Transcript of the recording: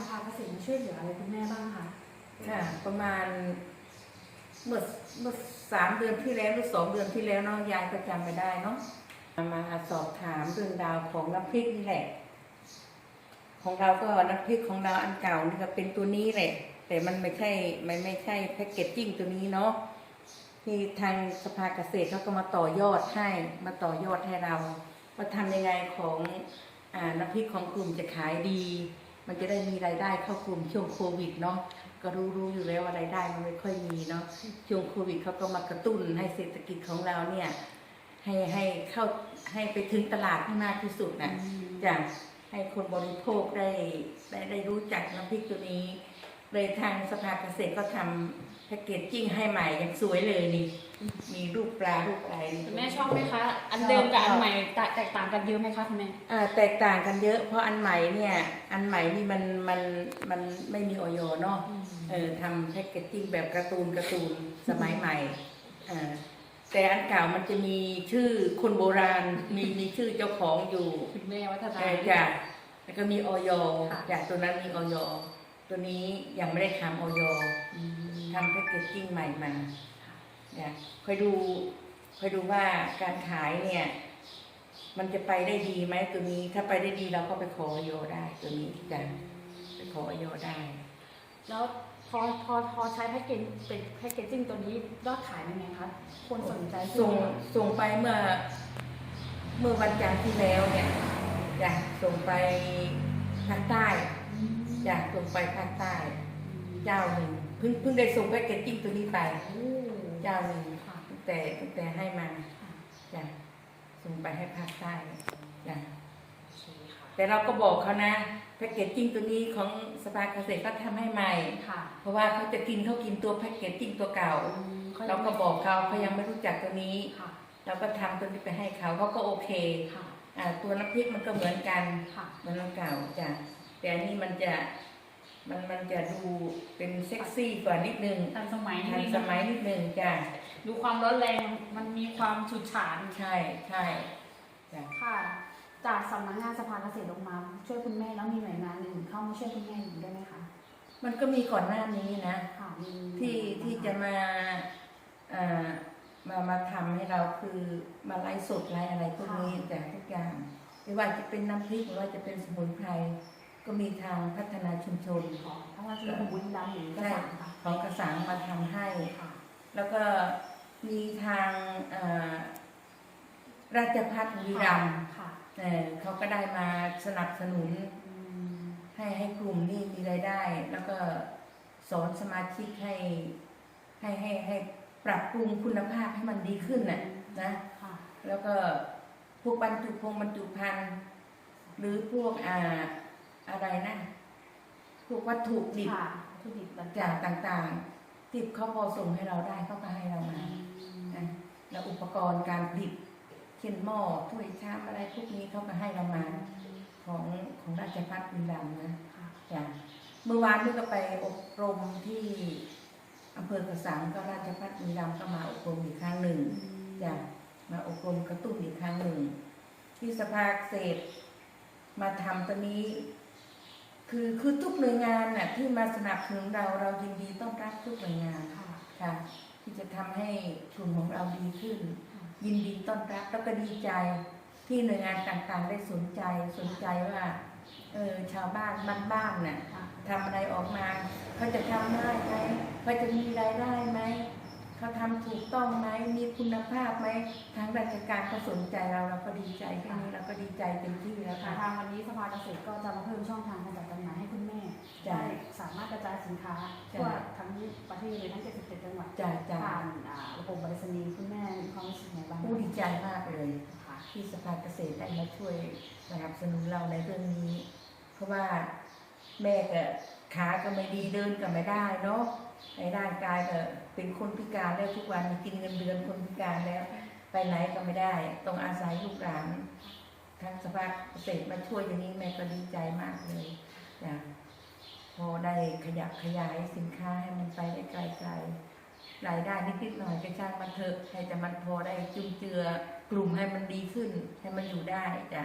สภาเกษตรมาช่วยเหลืออะไรคุณแม่บ้างคะค่ะประมาณเมื่อเมื่อสามเดือนที่แล้วหรือสองเดือนที่แล้วเนาะยายก็จำไม่ได้เนาะมาสอบถามเรื่องราวของน้ำพริกนี่แหละ ของเราก็น้ำพริกของเราอันเก่านี่ก็เป็นตัวนี้แหละ แต่มันไม่ใช่ไมันไม่ใช่แพ็กเกจจิ้งตัวนี้เนาะที่ทางสภาเกษตรเขาก็มาต่อยอดให้มาต่อยอดให้เราว่าทำยังไงของอ่าน้ำพริกของกลุ่มจะขายดี มันจะได้มีรายได้เข้ากลุ่มช่วงโควิดเนาะก็รู้รู้อยู่แล้วว่ารายได้มันไม่ค่อยมีเนาะช่วงโควิดเขาก็มากระตุ้นให้เศรษฐกิจของเราเนี่ยให้ให้เข้าให้ไปถึงตลาดให้มากที่สุดนะจะให้คนบริโภคได้ได้ได้รู้จักน้ำพริกตัวนี้ เลยทางสภาเกษตรก็ทำแพ็กเกจจิ้งให้ใหม่อย่างสวยเลยนี่ มีรูปปลารูปอะไรนี่คุณแม่ชอบไหมคะ อันเดิมกับอันใหม่แตกแตกต่างกันเยอะไหมคะคุณแม่ อ่าแตกต่างกันเยอะ เพราะอันใหม่เนี่ย อันใหม่นี่มันมันมันไม่มีออยเนาะเออทำแพ็กเกจจิ้งแบบการ์ตูนการ์ตูนสมัยใหม่อ่าแต่อันเก่ามันจะมีชื่อคนโบราณมีมีชื่อเจ้าของอยู่คุณแม่วัฒนาเออจ้ะแล้วก็มีออยค่ะจ้ะตัวนั้นมีออย ตัวนี้ยังไม่ได้ทำออยอืมทำแพ็กเกจจิ้งใหม่มาจ้ะคอยดูคอยดูว่าการขายเนี่ย มันจะไปได้ดีไหมตัวนี้ ถ้าไปได้ดีเราก็ไปขอออยได้ ตัวนี้จ้ะไปขอออยได้ แล้วพอพอพอใช้แพ็กเกจเป็นแพ็กเกจจิ้งตัวนี้ยอดขายเป็นไงคะคนสนใจซื้อส่งไหมคะส่งไปเมื่อ เมื่อวันจันทร์ที่แล้วเนี่ยจ้ะส่งไปภาคใต้ อืมจ้ะส่งไปภาคใต้เจ้าหนึ่งเพิ่งเพิ่งได้ส่งแพ็กเกจจิ้งตัวนี้ไปโอ้เจ้าหนึ่งค่ะตั้งแต่ตั้งแต่ให้มาค่ะจ้ะส่งไปให้ภาคใต้จ้ะโอเคค่ะแต่เราก็บอกเขานะแพ็กเกจจิ้งตัวนี้ของสภาเกษตรก็ทำให้ใหม่ค่ะเพราะว่าเขาจะกินเขากินตัวแพ็กเกจจิ้งตัวเก่าอืมขเราก็บอกเขาเขายังไม่รู้จักตัวนี้ค่ะเราก็ทำตัวนี้ไปให้เขาเขาก็โอเคค่ะอ่าตัวน้ำพริกมันก็เหมือนกันค่ะเหมันน้ำเก่าจ้ะ แต่อันนี้มันจะมันมันจะดูเป็นเซ็กซี่กว่านิดนึงทันสมัยทันนิดสนึงมัยนิดนึงจ้ะดูความร้อนแรงมันมีความฉูดฉาดใช่ใช่จ้ะค่ะ จากสำนักงานสภาเกษตรลงมา ช่วยคุณแม่แล้วมีหน่วยงานอื่นเข้ามาช่วยคุณแม่อยู่ด้วยไหมคะมันก็มีก่อนหน้านี้นะค่ะมีที่ที่จะมาอ่ามามาทำให้เราคือมาไล่สดไล่อะไรพวกนี้แต่ทุกอย่างไม่ว่าจะเป็นน้ำพริกหรือว่าจะเป็นสมุนไพร ก็มีทางพัฒนาชุมชนของถ้าว่าจะเป็นบุญดำหรือกระสังค่ะของกระสังมาทำให้ แล้วก็มีทางราชพัฒบุรีรัมเขาก็ได้มาสนับสนุน ให้ให้กลุ่มนี่มีรายได้ แล้วก็สอนสมาชิกให้ให้ให้ให้ปรับปรุงคุณภาพให้มันดีขึ้นน่ะนะค่ะแล้วก็พวกบรรจุพงบรรจุภัณฑ์หรือพวกอ่า อะไรนะพวกวัตถุดิบค่ะวัตถุดิบต่างจากต่างๆ ที่เขาพอส่งให้เราได้เขาก็ให้เรามานะแล้วอุปกรณ์การผลิตเช่นหม้อถ้วยชามอะไรพวกนี้เขาก็ให้เรามาของของราชพัฒบุรีรัมย์นะค่ะจ้ะเมื่อวานนี้ก็ไปอบรมที่อำเภอกระสังก็ราชพัฒบุรีรัมย์ก็มาอบรมอีกครั้งหนึ่งจ้ะมาอบรมกระตุ้นอีกครั้งหนึ่งที่สภาเกษตร มาทำตอนนี้ คือคือทุกหน่วยงานน่ะที่มาสนับสนุนเราเรายินดีต้อนรับทุกหน่วยงานค่ะค่ะ ที่จะทำให้กลุ่มของเราดีขึ้นค่ะยินดีต้อนรับแล้วก็ดีใจที่หน่วยงานต่างๆ ได้สนใจสนใจว่าเออชาวบ้านบ้านๆน่ะค่ะทำอะไรออกมาเขาจะทำได้ไหมเขาจะมีรายได้ไหม เขาทำถูกต้องไหมมีคุณภาพไหมทางราชการเขาสนใจเราเราก็ดีใจแค่นี้เราก็ดีใจเต็มที่แล้วค่ะค่ะ ทางวันนี้สภาเกษตรก็จะมาเพิ่มช่องทางการจัดจำหน่ายให้คุณแม่จ้ะได้สามารถกระจายสินค้าจ้ะทั่วทั้งประเทศเลยทั้ง 77 จังหวัดจ้าจ้าผ่านอ่าระบบไปรษณีย์คุณแม่มีความรู้สึกไงบ้างผู้ดีใจมากเลย ค่ะ ที่สภาเกษตรได้มาช่วยสนับสนุนเราในเรื่องนี้ เพราะว่าแม่ก็ขาก็ไม่ดีเดินก็ไม่ได้เนาะ ในร่างกายก็เป็นคนพิการแล้วทุกวันกินเงินเดือนคนพิการแล้ว ไปไหนก็ไม่ได้ ต้องอาศัยลูกหลานทางสภาเกษตรมาช่วยอย่างนี้แม่ก็ดีใจมากเลยจ้ะพอได้ขยับขยายสินค้าให้มันไปได้ไกลๆรายได้นิดๆหน่อยก็ช่างมันเถอะให้แต่มันพอได้จุนเจือกลุ่มให้มันดีขึ้นให้มันอยู่ได้จ้ะ